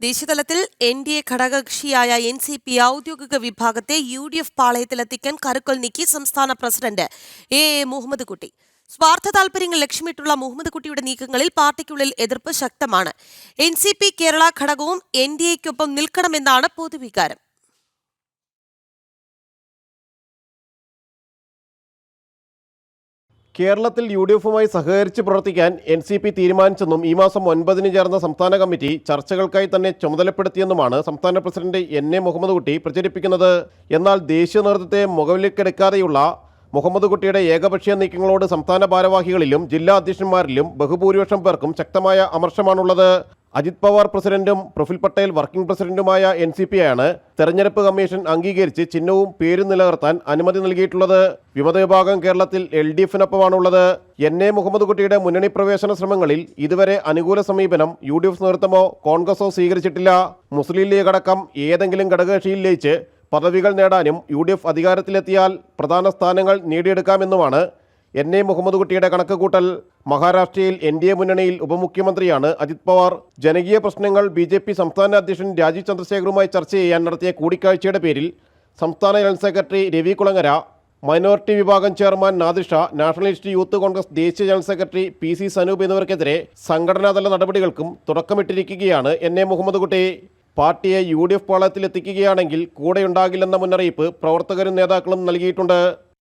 ദേശീയതലത്തിൽ N D A ഘടകകക്ഷിയായ N C P ഔദ്യോഗിക വിഭാഗത്തെ യു ഡി എഫ് പാളയത്തിലെത്തിക്കാൻ കരുക്കൊൽ നീക്കി സംസ്ഥാന പ്രസിഡന്റ് എ എ മുഹമ്മദ് കുട്ടി സ്വാർത്ഥ താൽപര്യങ്ങൾ ലക്ഷ്യമിട്ടുള്ള മുഹമ്മദ് കുട്ടിയുടെ നീക്കങ്ങളിൽ പാർട്ടിക്കുള്ളിൽ എതിർപ്പ് ശക്തമാണ്. എൻ സി പി കേരള ഘടകവും എൻ ഡി എക്കൊപ്പം നിൽക്കണമെന്നാണ് പൊതുവികാരം. കേരളത്തിൽ യു ഡി എഫുമായി സഹകരിച്ച് പ്രവർത്തിക്കാൻ എൻ സി പി തീരുമാനിച്ചെന്നും ഈ മാസം ഒൻപതിന് ചേർന്ന സംസ്ഥാന കമ്മിറ്റി ചർച്ചകൾക്കായി തന്നെ ചുമതലപ്പെടുത്തിയെന്നുമാണ് സംസ്ഥാന പ്രസിഡന്റ് എൻ എ മുഹമ്മദ് കുട്ടി പ്രചരിപ്പിക്കുന്നത്. എന്നാൽ ദേശീയ നേതൃത്വത്തെ മുഖവിലേക്കെടുക്കാതെയുള്ള മുഹമ്മദ് കുട്ടിയുടെ ഏകപക്ഷീയ നീക്കങ്ങളോട് സംസ്ഥാന ഭാരവാഹികളിലും ജില്ലാ അധ്യക്ഷന്മാരിലും ബഹുഭൂരിപക്ഷം പേർക്കും ശക്തമായ അമർഷമാണുള്ളത്. അജിത് പവാർ പ്രസിഡന്റും പ്രഫുൽ പട്ടേൽ വർക്കിംഗ് പ്രസിഡന്റുമായ എൻ സി പി ആണ് തെരഞ്ഞെടുപ്പ് കമ്മീഷൻ അംഗീകരിച്ച് ചിഹ്നവും പേരും നിലനിർത്താൻ അനുമതി നൽകിയിട്ടുള്ളത്. വിമത വിഭാഗം കേരളത്തിൽ എൽ ഡി എഫിനൊപ്പമാണുള്ളത്. എൻ എ മുഹമ്മദ് കുട്ടിയുടെ മുന്നണി പ്രവേശന ശ്രമങ്ങളിൽ ഇതുവരെ അനുകൂല സമീപനം യു ഡി എഫ് നേതൃത്വമോ കോൺഗ്രസോ സ്വീകരിച്ചിട്ടില്ല. മുസ്ലിം ലീഗ് അടക്കം ഏതെങ്കിലും ഘടകകക്ഷിയിൽ ലയിച്ച് പദവികൾ നേടാനും യു ഡി എഫ് അധികാരത്തിലെത്തിയാൽ പ്രധാന സ്ഥാനങ്ങൾ നേടിയെടുക്കാമെന്നുമാണ് എൻ എ മുഹമ്മദ് കുട്ടിയുടെ കണക്കുകൂട്ടൽ മഹാരാഷ്ട്രയിൽ എൻ ഡി എ മുന്നണിയിൽ ഉപമുഖ്യമന്ത്രിയാണ് അജിത് പവാർ. ജനകീയ പ്രശ്നങ്ങൾ ബി ജെ പി സംസ്ഥാന അധ്യക്ഷൻ രാജീവ് ചന്ദ്രശേഖറുമായി ചർച്ച ചെയ്യാൻ നടത്തിയ കൂടിക്കാഴ്ചയുടെ പേരിൽ സംസ്ഥാന general secretary Ravi Kulangara minority വിഭാഗം chairman Nadisha nationalist youth Congress ദേശീയ general secretary P C Sanoop എന്നിവർക്കെതിരെ സംഘടനാതല നടപടികൾക്കും തുടക്കമിട്ടിരിക്കുകയാണ് എൻ എ മുഹമ്മദ് കുട്ടി. പാർട്ടിയെ യു ഡി എഫ് പാളയത്തിൽ എത്തിക്കുകയാണെങ്കിൽ കൂടെയുണ്ടാകില്ലെന്ന മുന്നറിയിപ്പ് പ്രവർത്തകരും നേതാക്കളും നൽകിയിട്ടുണ്ട്.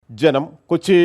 ജനം കൊച്ചി.